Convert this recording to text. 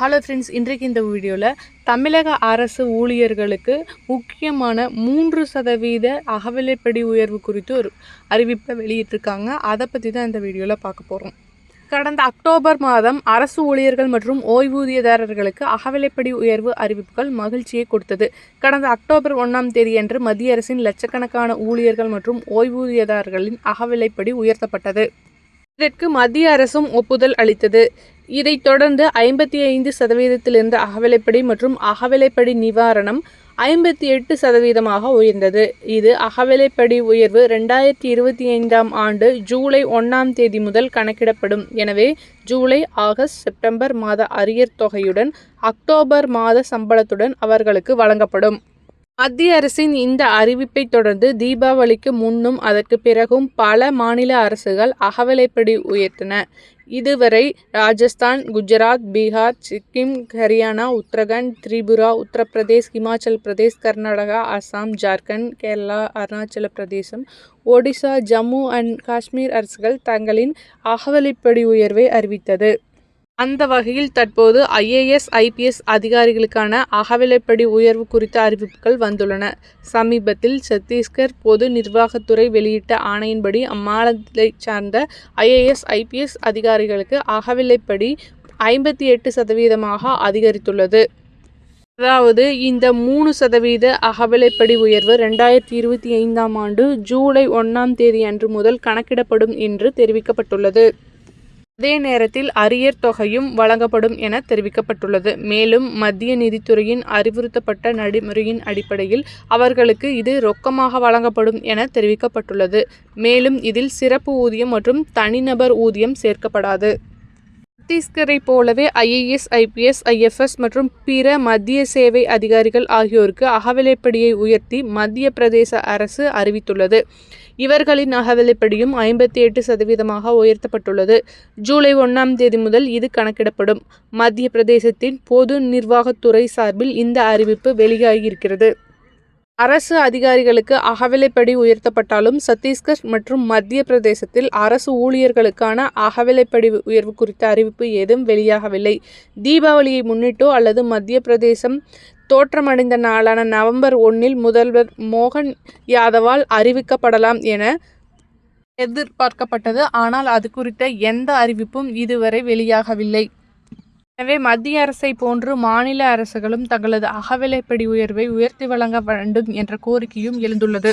Hello friends இன்றைக்கு இந்த வீடியோவில் தமிழக அரசு ஊழியர்களுக்கு முக்கியமான மூன்று சதவீத அகவிலைப்படி உயர்வு குறித்து ஒரு அறிவிப்பை வெளியிட்டிருக்காங்க. அதை பற்றி தான் இந்த வீடியோவில் பார்க்க போகிறோம் கடந்த அக்டோபர் மாதம் அரசு ஊழியர்கள் மற்றும் ஓய்வூதியதாரர்களுக்கு அகவிலைப்படி உயர்வு அறிவிப்புகள் மகிழ்ச்சியை கொடுத்தது. கடந்த அக்டோபர் ஒன்றாம் தேதியன்று மத்திய அரசின் லட்சக்கணக்கான ஊழியர்கள் மற்றும் ஓய்வூதியதாரர்களின் அகவிலைப்படி உயர்த்தப்பட்டது. இதற்கு மத்திய அரசும் ஒப்புதல் அளித்தது. இதைத் தொடர்ந்து ஐம்பத்தி ஐந்து சதவீதத்திலிருந்து அகவிலைப்படி மற்றும் அகவிலைப்படி நிவாரணம் ஐம்பத்தி எட்டு சதவீதமாக உயர்ந்தது. இது அகவிலைப்படி உயர்வு ரெண்டாயிரத்தி இருபத்தி ஐந்தாம் ஆண்டு ஜூலை ஒன்றாம் தேதி முதல் கணக்கிடப்படும். எனவே ஜூலை ஆகஸ்ட் செப்டம்பர் மாத அரியர் தொகையுடன் அக்டோபர் மாத சம்பளத்துடன் அவர்களுக்கு வழங்கப்படும். மத்திய அரசின் இந்த அறிவிப்பை தொடர்ந்து தீபாவளிக்கு முன்னும் அதற்கு பிறகும் பல மாநில அரசுகள் அகவலைப்படி உயர்த்தின. இதுவரை ராஜஸ்தான் குஜராத் பீகார் சிக்கிம் ஹரியானா உத்தரகண்ட் திரிபுரா உத்தரப்பிரதேஷ் இமாச்சல் பிரதேஷ் கர்நாடகா அசாம் ஜார்க்கண்ட் கேரளா அருணாச்சல பிரதேசம் ஒடிசா ஜம்மு அண்ட் காஷ்மீர் அரசுகள் தங்களின் அகவலைப்படி உயர்வை அறிவித்தது. அந்த வகையில் தற்போது ஐஏஎஸ் ஐபிஎஸ் அதிகாரிகளுக்கான அகவிலைப்படி உயர்வு குறித்த அறிவிப்புகள் வந்துள்ளன. சமீபத்தில் சத்தீஸ்கர் பொது நிர்வாகத்துறை வெளியிட்ட ஆணையின்படி அம்மாநிலத்தை சார்ந்த ஐஏஎஸ் ஐபிஎஸ் அதிகாரிகளுக்கு அகவிலைப்படி ஐம்பத்தி எட்டு சதவீதமாக அதிகரித்துள்ளது. அதாவது இந்த மூணு சதவீத அகவிலைப்படி உயர்வு ரெண்டாயிரத்தி இருபத்தி ஐந்தாம் ஆண்டு ஜூலை ஒன்றாம் தேதி அன்று முதல் கணக்கிடப்படும் என்று தெரிவிக்கப்பட்டுள்ளது. அதே நேரத்தில் அரியர் தொகையும் வழங்கப்படும் என தெரிவிக்கப்பட்டுள்ளது. மேலும் மத்திய நிதித்துறையின் அறிவுறுத்தப்பட்ட நடைமுறையின் அடிப்படையில் அவர்களுக்கு இது ரொக்கமாக வழங்கப்படும் என தெரிவிக்கப்பட்டுள்ளது. மேலும் இதில் சிறப்பு ஊதியம் மற்றும் தனிநபர் ஊதியம் சேர்க்கப்படாது. சத்தீஸ்கரை போலவே ஐஏஎஸ் ஐபிஎஸ் ஐஎஃப்எஸ் மற்றும் பிற மத்திய சேவை அதிகாரிகள் ஆகியோருக்கு அகவிலைப்படியை உயர்த்தி மத்திய பிரதேச அரசு அறிவித்துள்ளது. இவர்களின் அகவிலைப்படியும் ஐம்பத்தி எட்டு சதவீதமாக உயர்த்தப்பட்டுள்ளது. ஜூலை ஒன்றாம் தேதி முதல் இது கணக்கிடப்படும். மத்திய பிரதேசத்தின் பொது நிர்வாகத்துறை சார்பில் இந்த அறிவிப்பு வெளியாகியிருக்கிறது. அரசு அதிகாரிகளுக்கு அகவிலைப்படி உயர்த்தப்பட்டாலும் சத்தீஸ்கர் மற்றும் மத்திய பிரதேசத்தில் அரசு ஊழியர்களுக்கான அகவிலைப்படி உயர்வு குறித்த அறிவிப்பு ஏதும் வெளியாகவில்லை. தீபாவளியை முன்னிட்டோ அல்லது மத்திய பிரதேசம் தோற்றமடைந்த நாளான நவம்பர் ஒன்றில் முதல்வர் மோகன் யாதவால் அறிவிக்கப்படலாம் என எதிர்பார்க்கப்பட்டது. ஆனால் அது குறித்த எந்த அறிவிப்பும் இதுவரை வெளியாகவில்லை. எனவே மத்திய அரசை போன்று மாநில அரசுகளும் தங்களது அகவிலைப்படி உயர்வை உயர்த்தி வழங்க வேண்டும் என்ற கோரிக்கையும் எழுந்துள்ளது.